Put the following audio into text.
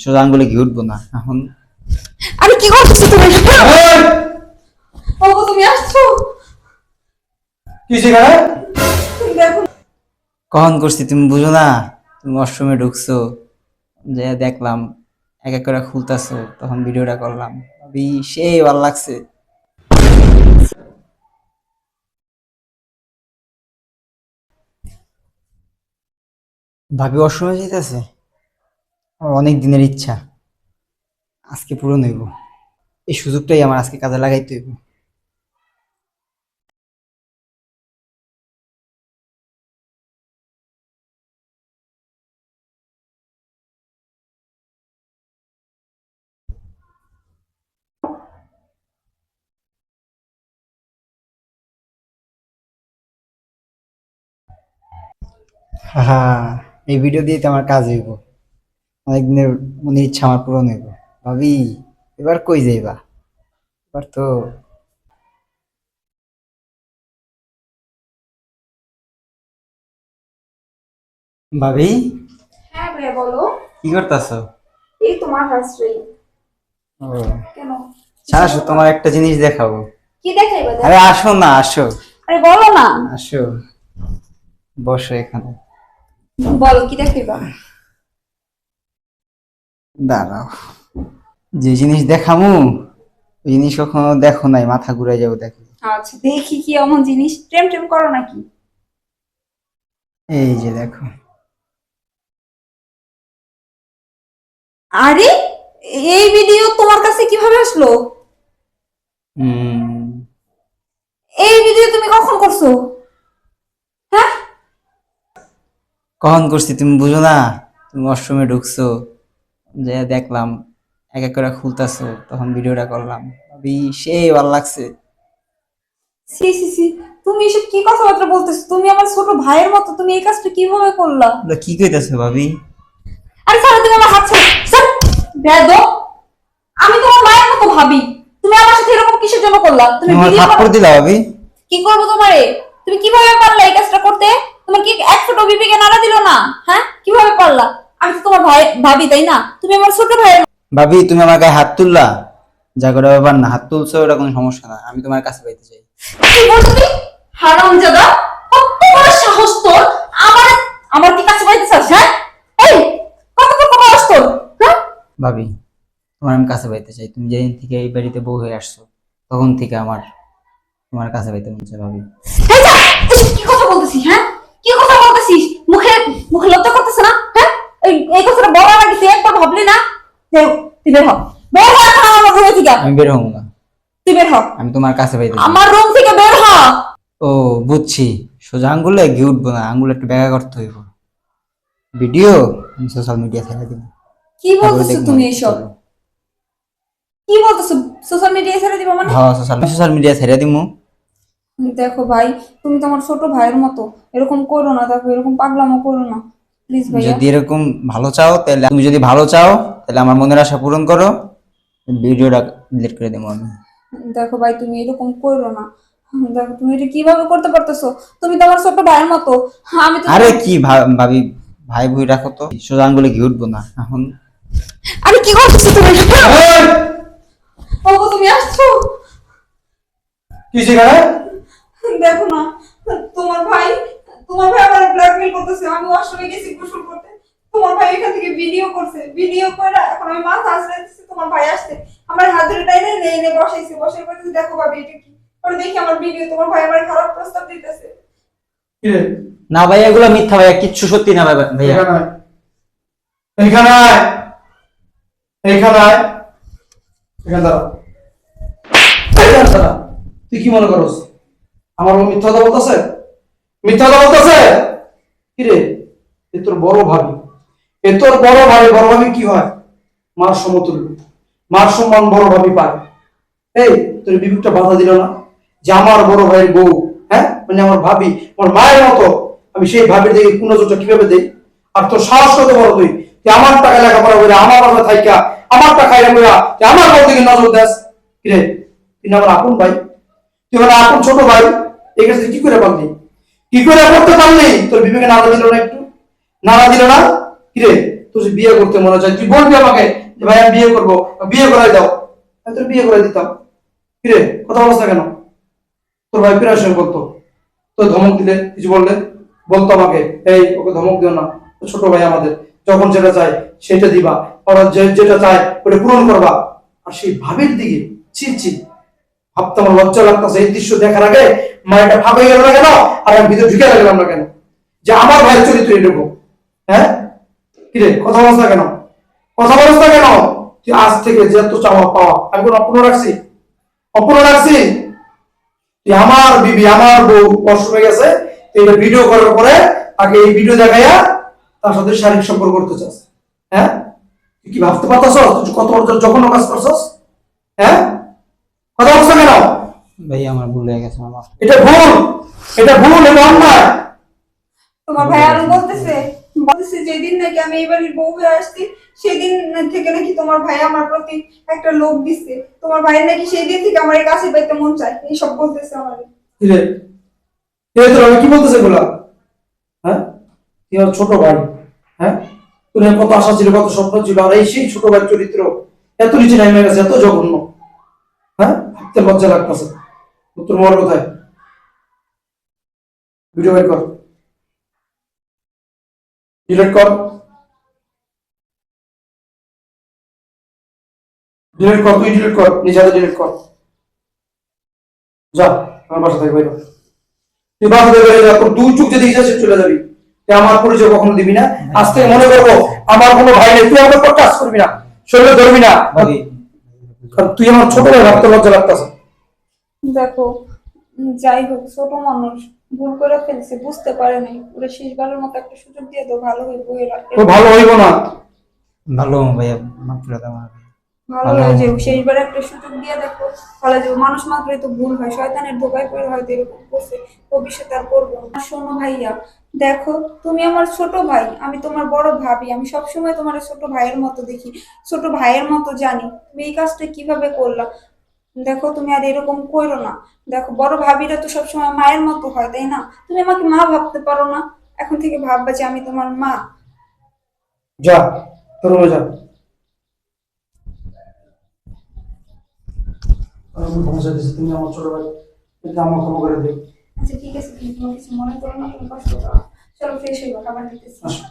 সোজা আঙ্গুলে ঘি উঠবো না। এখন আরে কি করতেছো তুমি? তুমি আসছো? কি সেখানে? কখন করছি তুমি বুঝো না? তুমি অষ্টমে ঢুকছো যে দেখলাম এক এক করে খুলতাছো তখন ভিডিওটা করলাম। ভাবি সেই ভালো লাগছে। ভাবি অসময় যেতেছে অনেক দিনের ইচ্ছা। আজকে পূরণ হইব। এই সুযোগটাই আমার আজকে কাজে লাগাইতে হইব। হ্যাঁ এই ভিডিও দিয়ে তো আমার কাজ হইব। অনেকদিনের মনের ইচ্ছা আমার পূরণ হইব। ভাবি এবার কই যাইবা? এবার তো ভাবি? হ্যাঁ ভাইয়া বলো। কি করতেছ? এই তোমার হাসরি কেন? তোমার একটা জিনিস দেখাবো। কি দেখাইবা আরে আসো না আসো। আরে বলো না। আসো। বসো এখানে। বলো কি দেখাইবা? দাঁড়াও। যে জিনিস দেখামু ওই জিনিস কখনো দেখো নাই মাথা ঘুরাই যাব দেখো। আচ্ছা দেখি কি এমন জিনিস। প্রেম টেম করো নাকি? এই যে দেখো। আরে এই ভিডিও তোমার কাছে কীভাবে আসলো? এই ভিডিও তুমি কখন করছ? হ্যাঁ? কখন করছি তুমি বুঝো না? তুমি অষ্টমে ঢুকছো। যে দেখলাম এক এক করে খুলতাছো তখন ভিডিওটা করলাম। ভাবি সেই ভালো লাগছে। সি সি সি তুমি এসব কি কথাবার্তা বলতেছো? তুমি আমার ছোট ভাইয়ের মতো তুমি এই কাজটা কীভাবে করলা? কি কইতাছো ভাবি? আরে স্যার তুমি আমার হাত ছাড়ো আমি তোমার মায়ের মতো ভাবি। তুমি আমার সাথে এরকম কিসের জন্য করলা? তুমি ভিডিও থাপ্পড় দিলা ভাবি। কি করব তোমারে? তুমি কীভাবে পারলা এই কাজটা করতে? তোমার কি এক ছোট বিবিকে নাড়া দিল না? হ্যাঁ? কীভাবে পারলা? আমি তো তোমার ভাই ভাবি তাই না? তুমি আমার ছোট ভাইয়ের ভাবি তুমি আমার গায়ে হাত তুললা? যা করে ব্যাপার না হাত তুলছো ওটা কোনো সমস্যা না আমি তোমার কাছে পাইতে চাই। কি বলছিস হারামজাদা কত বড় সাহস তোর। আমার আমার কি কাছে পাইতে চাস হ্যাঁ? এই কত সাহস তোর হ্যাঁ? ভাবি তোমার আমি কাছে পাইতে চাই। তুমি যেদিন থেকে এই বাড়িতে বউ হয়ে আসছো তখন থেকে আমার তোমার কাছে পাইতে মন চায় ভাবি। কি কথা বলতেছিস হ্যাঁ কি কথা বলতেছিস মুখে মুখে লজ্জা করতেছে না হ্যাঁ এই এই কথাটা বলা নাকি তুই একবার ভাবলি না যাই হোক, তুই বের হ। বের হ আমার রুমে থেকে আমি বের হব না। তুই বের হ। আমি তোমার কাছে আমার রুম থেকে বের হ। ও বুঝছি। সোজা আঙ্গুলে ঘি উঠবো না আঙ্গুলে একটু ব্যাগা করতে হইব। ভিডিও? আমি সোশ্যাল মিডিয়া ছেড়ে দিব। কি বলতেছো তুমি এসব? কি বলতেছো? সোশ্যাল মিডিয়ায় ছেড়ে দিবা মানে? হ্যাঁ সোশ্যাল সোশ্যাল মিডিয়া ছেড়ে দিমু। দেখো ভাই তুমি তো আমার ছোট ভাইয়ের মতো। এরকম করো না দেখো এরকম পাগলামো করো না। যদি এরকম ভালো চাও তাহলে তুমি যদি ভালো চাও তাহলে আমার মনের আশা পূরণ করো। ভিডিওটা ডিলিট করে দেবো আমি। দেখো ভাই তুমি এরকম করো না। দেখো তুমি এটা কীভাবে করতে পারতেছো? তুমি তো আমার ছোট ভাইয়ের মতো। আমি তো আরে কি ভাবি ভাই বই রাখো তো। সোজা আঙ্গুলে ঘি উঠবো না। এখন আরে কি করতেছো তুমি? ও তুমি আসছো? কি সেখানে দেখো না তোমার ভাই তোমার ভাই আমার ব্ল্যাকমেল করতেছে আমি ওয়াশরুমে গেছি গোসল করতে। তোমার ভাই এখান থেকে ভিডিও করছে। ভিডিও করে এখন আমি মাথা আশ্রয় দিচ্ছি তোমার ভাই আসছে। আমার হাত ধরে টাইনে নেই নে বসাইছে। বসে করতেছে দেখো ভাবি এটা কি? পরে দেখি আমার ভিডিও তোমার ভাই আমার খারাপ প্রস্তাব দিতেছে। না ভাই এগুলো মিথ্যা ভাইয়া কিচ্ছু সত্যি না ভাই ভাইয়া। এখানে এইখানে এখানে দাঁড়া এইখানে দাঁড়া। তুই কি মনে করস? আমার মিথ্যা কথা বলতেছে? মিথ্যা কথা বলতেছে? কি রে এ তোর বড় ভাবি। এ তোর বড় ভাবি বড় ভাবি কি হয়? মার সমতুল্য। মার সম্মান বড় ভাবি পায়। এই, তোর বিবেকটা বাধা দিল না? যে আমার বড় ভাইয়ের বউ হ্যাঁ? মানে আমার ভাবি, আমার মায়ের মতো। আমি সেই ভাবির দিকে কোন নজরটা কীভাবে দেই? আর তোর সাহস কত বড় তুই? যে আমার টাকা লেখাপড়া করে আমার বাবা থাইকা, আমার টাকা এরা যে আমার বউ দিকে নজর দেস? কিরে? তুই আমার আপন ভাই? তুই আমার আপন ছোট ভাই? এই কাছে কি করে পারলি? কি করে করতে পারলি? তোর বিবেকে নাড়া দিল না একটু। নাড়া দিল না? কিরে? তোর বিয়ে করতে মনে চায়, তুই বলবি আমাকে যে, ভাই, আমি বিয়ে করব। বিয়ে করাই দাও। আমি তোর বিয়ে করে দিতাম। কিরে? কথা বলছ কেন? তোর ভাই প্রায় সময় বলতো তো ধমক দিলে, কিছু বললে? বলতো আমাকে, এই, ওকে ধমক দিও না। ছোট ভাই আমাদের, যখন যেটা চাই সেটা দিবা। ওরা যেটা চায়, ওটা পূরণ করবা। আর সেই ভাবের দিকে ছি ছি ভাবতে আমার লজ্জা লাগতেছে, এই দৃশ্য দেখার আগে মায়েরটা ভাব গেল না কেন? আর আমি ভিতরে ঢুকে লাগলাম না কেন? যে আমার ভাইয়ের চরিত্র এরকম হ্যাঁ? কিরে কথা বলছ কেন? কথা বলছ কেন? তুই আজ থেকে যে এত চাওয়া পাওয়া, আমি কোনো অপূর্ণ রাখছি? অপূর্ণ রাখছি? তুই আমার বিবি, আমার বউ অসুখ হয়ে গেছে এটা ভিডিও করার পরে আগে এই ভিডিও দেখাইয়া তার সাথে শারীরিক সম্পর্ক করতে চাস। হ্যাঁ? তুই কি ভাবতে পারতাস কত যখন কাজ করছস? হ্যাঁ? ভাই আমার ভুল হয়ে গেছে আমার এটা ভুল! এটা ভুল এটা অন্যায়! তোমার ভাই আরও বলতেছে বলতেছে যেদিন নাকি আমি এই বাড়ির বউ হয়ে আসছি সেদিন থেকে নাকি তোমার ভাই আমার প্রতি একটা লোভ দিচ্ছে তোমার ভাইয়ের নাকি সেই দিন থেকে আমার কাছে পাইতে মন চায় এইসব বলতেছে আমার। কিরে এই তোর কি বলতেছে গোলা হ্যাঁ? তুই আমার ছোট ভাই হ্যাঁ? তোর কত আশা ছিল কত স্বপ্ন ছিল আর এই সেই ছোট ভাই চরিত্র এত নিচে নেমে গেছে এত জঘন্য। হ্যাঁ? ভাবতে লজ্জা লাগতেছে। তোর মর কোথায়? ভিডিও বের কর। ডিলেট কর। ডিলেট কর তুই ডিলেট কর নিজে হাতে ডিলেট কর। যা আমার বাসা থেকে বাইরে তুই বাসা থেকে বেরিয়ে যা তোর দুই চোখ যদি ইচ্ছা চলে যাবি। তুই আমার পরিচয় কখনো দিবি না। আজ থেকে মনে করব আমার কোনো ভাই নেই তুই আমার উপর টাচ করবি না শরীরে ধরবি না। কারণ তুই আমার ছোট ভাই ভাবতে লজ্জা লাগতেছে। দেখো যাই হোক ছোট মানুষ ভুল করে ফেলছে বুঝতে পারে নাই। ওরা শেষবারের মতো একটা সুযোগ দিয়ে তো ভালো হইব এরা ভালো হইব না। ভালো ভাইয়া মাফ করে দাও আমাকে। ভালো হয়ে যাবে শেষবার একটা সুযোগ দিয়ে দেখো ভালো মানুষ মাত্রই তো ভুল হয় শয়তানের ধোকায় পড়ে হয়তো এরকম করছে ভবিষ্যতে আর করব না। শোনো ভাইয়া দেখো তুমি আমার ছোট ভাই আমি তোমার বড় ভাবি আমি সবসময় তোমার ছোট ভাইয়ের মতো দেখি। ছোট ভাইয়ের মতো জানি তুমি এই কাজটা কীভাবে করলা? দেখো তুমি আর এরকম করো না। দেখো বড় ভাবিরা তো সবসময় মায়ের মতো হয় তাই না? তুমি আমাকে মা ভাবতে পারো না। এখন থেকে ভাববা যে আমি তোমার মা। যা তোর যা। আমি তুমি আমার ছোট ভাই। এটা আমার ক্ষমা করে দিও আচ্ছা ঠিক আছে তুমি কিছু মনে করো না তুমি কষ্ট করো। চলো ফ্রেশ হইবা খাবার আসো।